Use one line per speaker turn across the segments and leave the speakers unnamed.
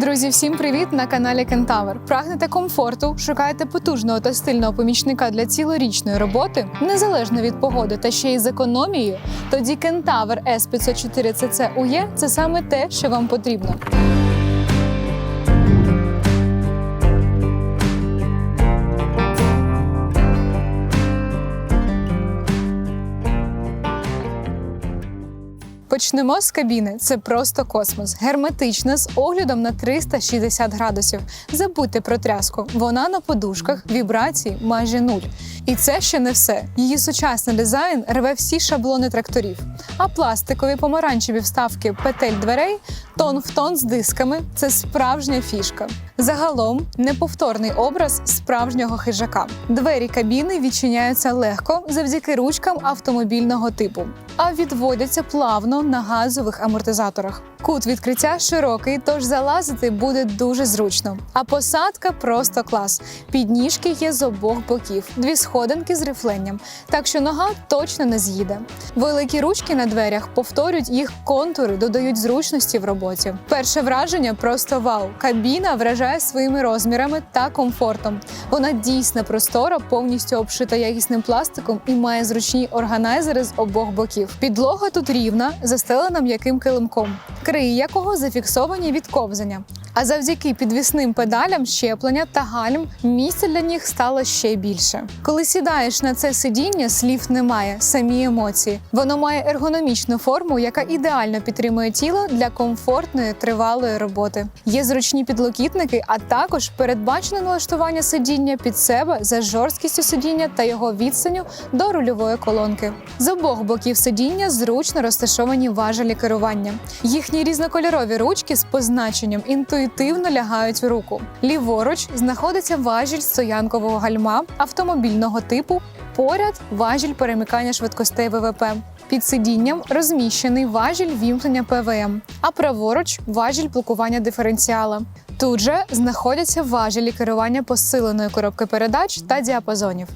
Друзі, всім привіт на каналі Кентавр. Прагнете комфорту, шукаєте потужного та стильного помічника для цілорічної роботи, незалежно від погоди та ще й з економією. Тоді Кентавр S504 CC UE – це саме те, що вам потрібно. Почнемо з кабіни. Це просто космос. Герметична з оглядом на 360 градусів. Забудьте про тряску. Вона на подушках, вібрації майже нуль. І це ще не все. Її сучасний дизайн рве всі шаблони тракторів. А пластикові помаранчеві вставки петель дверей тон в тон з дисками це справжня фішка. Загалом неповторний образ справжнього хижака. Двері кабіни відчиняються легко завдяки ручкам автомобільного типу, а відводяться плавно на газових амортизаторах. Кут відкриття широкий, тож залазити буде дуже зручно. А посадка просто клас. Підніжки є з обох боків, дві сходинки з рифленням, так що нога точно не з'їде. Великі ручки на дверях повторюють їх контури, додають зручності в роботі. Перше враження просто вау. Кабіна вражає своїми розмірами та комфортом. Вона дійсно простора, повністю обшита якісним пластиком і має зручні органайзери з обох боків. Підлога тут рівна, застелена м'яким килимком, краї якого зафіксовані від ковзання. А завдяки підвісним педалям щеплення та гальм місця для них стало ще більше. Коли сідаєш на це сидіння, слів немає, самі емоції. Воно має ергономічну форму, яка ідеально підтримує тіло для комфортної тривалої роботи. Є зручні підлокітники, а також передбачене налаштування сидіння під себе за жорсткістю сидіння та його відстаню до рульової колонки. З обох боків сидіння зручно розташовані важелі керування. Їхні різнокольорові ручки з позначенням інтуїтивно лягають в руку. Ліворуч знаходиться важіль стоянкового гальма автомобільного типу. Поряд важіль перемикання швидкостей ВВП. Під сидінням розміщений важіль вімкнення ПВМ, а праворуч важіль блокування диференціала. Тут же знаходяться важелі керування посиленої коробки передач та діапазонів.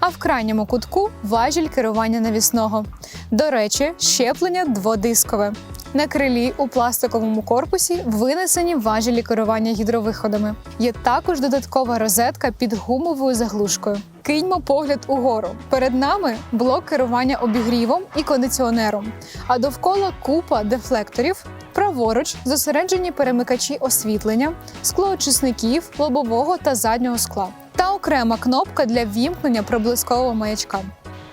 А в крайньому кутку важіль керування навісного. До речі, щеплення дводискове. На крилі у пластиковому корпусі винесені важелі керування гідровиходами. Є також додаткова розетка під гумовою заглушкою. Киньмо погляд угору. Перед нами блок керування обігрівом і кондиціонером, а довкола купа дефлекторів. Праворуч зосереджені перемикачі освітлення, склоочисників, лобового та заднього скла та окрема кнопка для вімкнення приблизкового маячка.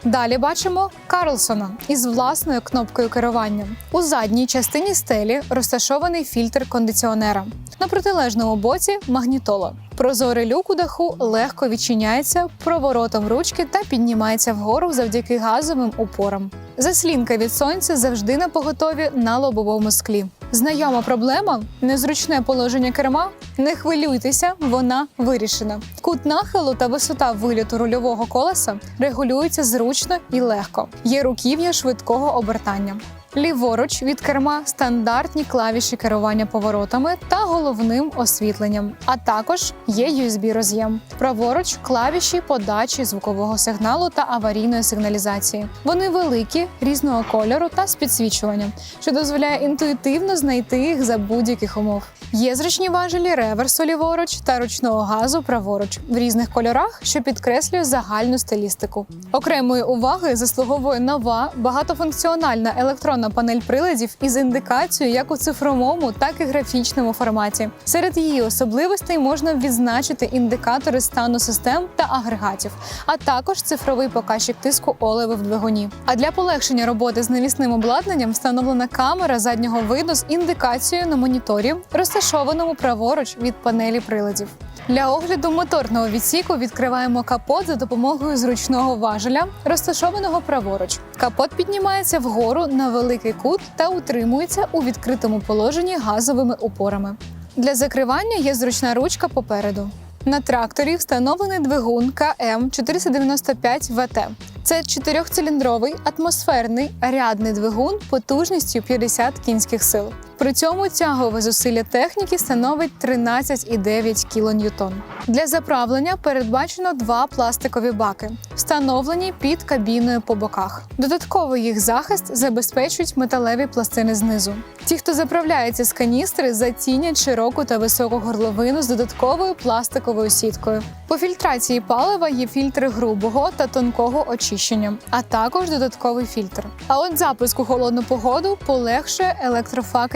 Далі бачимо Карлсона із власною кнопкою керування. У задній частині стелі розташований фільтр кондиціонера. На протилежному боці магнітола. Прозорий люк у даху легко відчиняється проворотом ручки та піднімається вгору завдяки газовим упорам. Заслінка від сонця завжди на поготові на лобовому склі. Знайома проблема незручне положення керма. Не хвилюйтеся, вона вирішена. Кут нахилу та висота виліту рульового колеса регулюються зручно і легко. Є руків'я швидкого обертання. Ліворуч від керма стандартні клавіші керування поворотами та головним освітленням, а також є USB-роз'єм. Праворуч клавіші подачі звукового сигналу та аварійної сигналізації. Вони великі, різного кольору та з підсвічуванням, що дозволяє інтуїтивно знайти їх за будь-яких умов. Є зручні важелі реверсу ліворуч та ручного газу праворуч в різних кольорах, що підкреслює загальну стилістику. Окремої уваги заслуговує нова багатофункціональна електронна панель приладів із індикацією як у цифровому, так і графічному форматі. Серед її особливостей можна відзначити індикатори стану систем та агрегатів, а також цифровий показчик тиску оливи в двигуні. А для полегшення роботи з навісним обладнанням встановлена камера заднього виду з індикацією на моніторі, розташованому праворуч від панелі приладів. Для огляду моторного відсіку відкриваємо капот за допомогою зручного важеля, розташованого праворуч. Капот піднімається вгору на великий кут та утримується у відкритому положенні газовими упорами. Для закривання є зручна ручка попереду. На тракторі встановлений двигун КМ 495 ВТ. Це чотирьохциліндровий атмосферний рядний двигун потужністю 50 кінських сил. При цьому тягове зусилля техніки становить 13,9 кН. Для заправлення передбачено два пластикові баки, встановлені під кабіною по боках. Додатковий їх захист забезпечують металеві пластини знизу. Ті, хто заправляється з каністри, зацінять широку та високу горловину з додатковою пластиковою сіткою. По фільтрації палива є фільтри грубого та тонкого очищення, а також додатковий фільтр. А от запуск у холодну погоду полегшує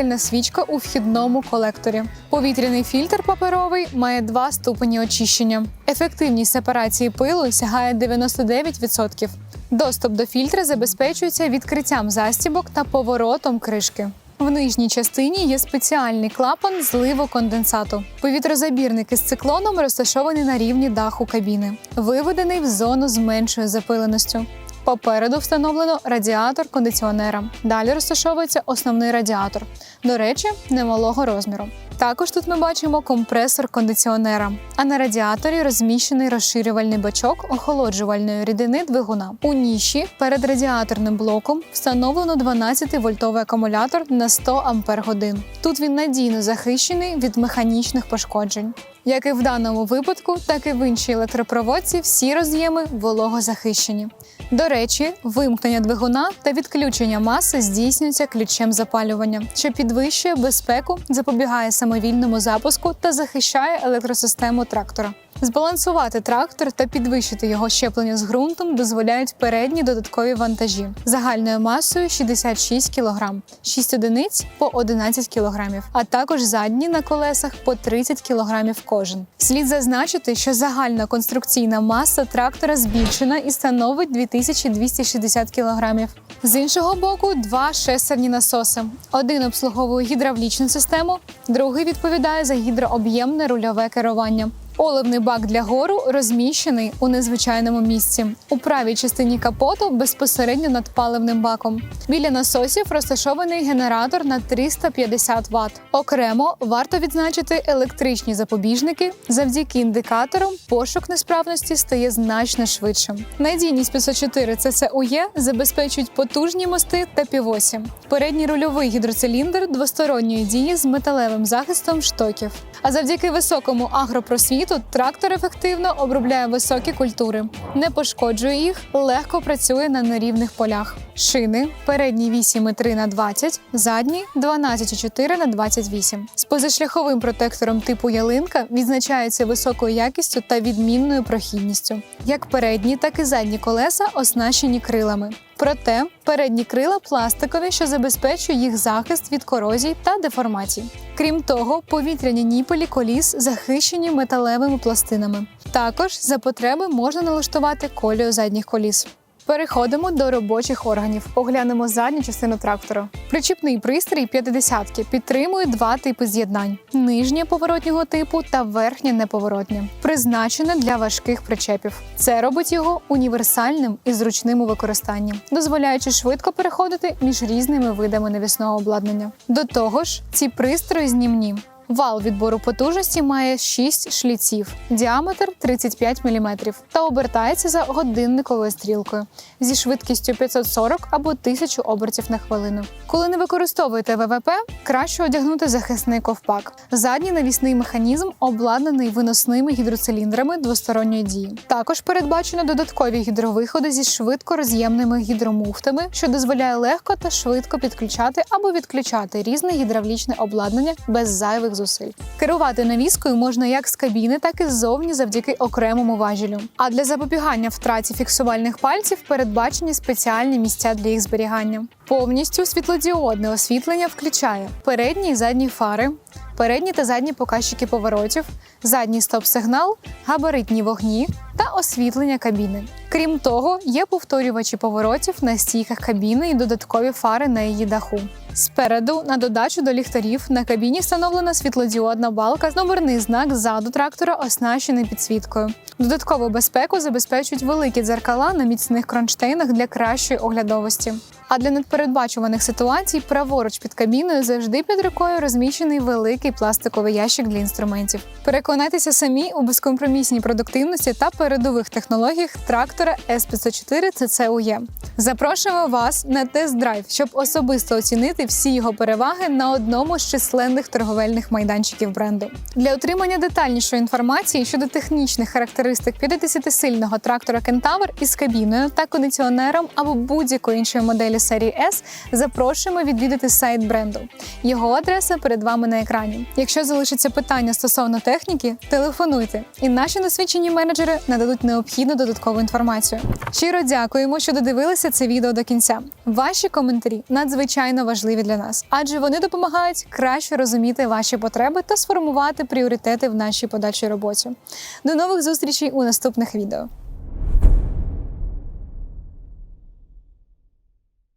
електрофакельна свічка у вхідному колекторі. Повітряний фільтр паперовий має два ступені очищення. Ефективність сепарації пилу сягає 99%. Доступ до фільтра забезпечується відкриттям застібок та поворотом кришки. В нижній частині є спеціальний клапан зливу конденсату. Повітрозабірник із циклоном розташований на рівні даху кабіни, виведений в зону з меншою запиленістю. Попереду встановлено радіатор кондиціонера. Далі розташовується основний радіатор. До речі, немалого розміру. Також тут ми бачимо компресор кондиціонера, а на радіаторі розміщений розширювальний бачок охолоджувальної рідини двигуна. У ніші перед радіаторним блоком встановлено 12-вольтовий акумулятор на 100 ампер Тут він надійно захищений від механічних пошкоджень. Як і в даному випадку, так і в іншій електропроводці всі роз'єми вологозахищені. До речі, вимкнення двигуна та відключення маси здійснюється ключем запалювання, що підвищує безпеку, запобігає самовільному запуску та захищає електросистему трактора. Збалансувати трактор та підвищити його щеплення з ґрунтом дозволяють передні додаткові вантажі загальною масою 66 кг, 6 одиниць по 11 кг, а також задні на колесах по 30 кг кожен. Слід зазначити, що загальна конструкційна маса трактора збільшена і становить 2260 кг. З іншого боку, два шестерні насоси. Один обслуговує гідравлічну систему, другий відповідає за гідрооб'ємне рульове керування. Оливний бак для гору розміщений у незвичайному місці у правій частині капоту безпосередньо над паливним баком. Біля насосів розташований генератор на 350 Вт. Окремо варто відзначити електричні запобіжники. Завдяки індикаторам пошук несправності стає значно швидшим. Надійність 504 ЦЦУЄ забезпечують потужні мости та півосі. Передній рульовий гідроциліндр двосторонньої дії з металевим захистом штоків. А завдяки високому агропросвіту трактор ефективно обробляє високі культури, не пошкоджує їх, легко працює на нерівних полях. Шини передні 8,3 на 20, задні 12,4 на 28. З позашляховим протектором типу ялинка відзначається високою якістю та відмінною прохідністю. Як передні, так і задні колеса оснащені крилами. Проте передні крила пластикові, що забезпечує їх захист від корозій та деформацій. Крім того, повітряні ніпелі коліс захищені металевими пластинами. Також за потреби можна налаштувати колію задніх коліс. Переходимо до робочих органів. Оглянемо задню частину трактора. Причіпний пристрій 50-ки підтримує два типи з'єднань: нижнє поворотнього типу та верхнє неповоротнє, призначене для важких причепів. Це робить його універсальним і зручним у використанні, дозволяючи швидко переходити між різними видами навісного обладнання. До того ж, ці пристрої знімні. Вал відбору потужності має 6 шліців, діаметр 35 мм та обертається за годинниковою стрілкою зі швидкістю 540 або 1000 обертів на хвилину. Коли не використовуєте ВВП, краще одягнути захисний ковпак. Задній навісний механізм обладнаний виносними гідроциліндрами двосторонньої дії. Також передбачено додаткові гідровиходи зі швидко роз'ємними гідромуфтами, що дозволяє легко та швидко підключати або відключати різне гідравлічне обладнання без зайвих зусиль. Керувати навіскою можна як з кабіни, так і ззовні завдяки окремому важелю. А для запобігання втраті фіксувальних пальців передбачені спеціальні місця для їх зберігання. Повністю світлодіодне освітлення включає передні і задні фари. Передні та задні показчики поворотів, задній стоп-сигнал, габаритні вогні та освітлення кабіни. Крім того, є повторювачі поворотів на стійках кабіни і додаткові фари на її даху. Спереду, на додачу до ліхтарів, на кабіні встановлена світлодіодна балка, номерний знак ззаду трактора оснащений підсвіткою. Додаткову безпеку забезпечують великі дзеркала на міцних кронштейнах для кращої оглядовості. А для непередбачуваних ситуацій праворуч під кабіною завжди під рукою розміщений великий пластиковий ящик для інструментів. Переконайтеся самі у безкомпромісній продуктивності та передових технологіях трактора S504 CCUE. Запрошуємо вас на тест-драйв, щоб особисто оцінити всі його переваги на одному з численних торговельних майданчиків бренду. Для отримання детальнішої інформації щодо технічних характеристик 50-сильного трактора Кентавр із кабіною та кондиціонером або будь-якої іншої моделі серії S запрошуємо відвідати сайт бренду. Його адреса перед вами на екрані. Якщо залишаться питання стосовно техніки, телефонуйте, і наші досвідчені менеджери нададуть необхідну додаткову інформацію. Щиро дякуємо, що додивилися це відео до кінця. Ваші коментарі надзвичайно важливі для нас, адже вони допомагають краще розуміти ваші потреби та сформувати пріоритети в нашій подальшій роботі. До нових зустрічей у наступних відео.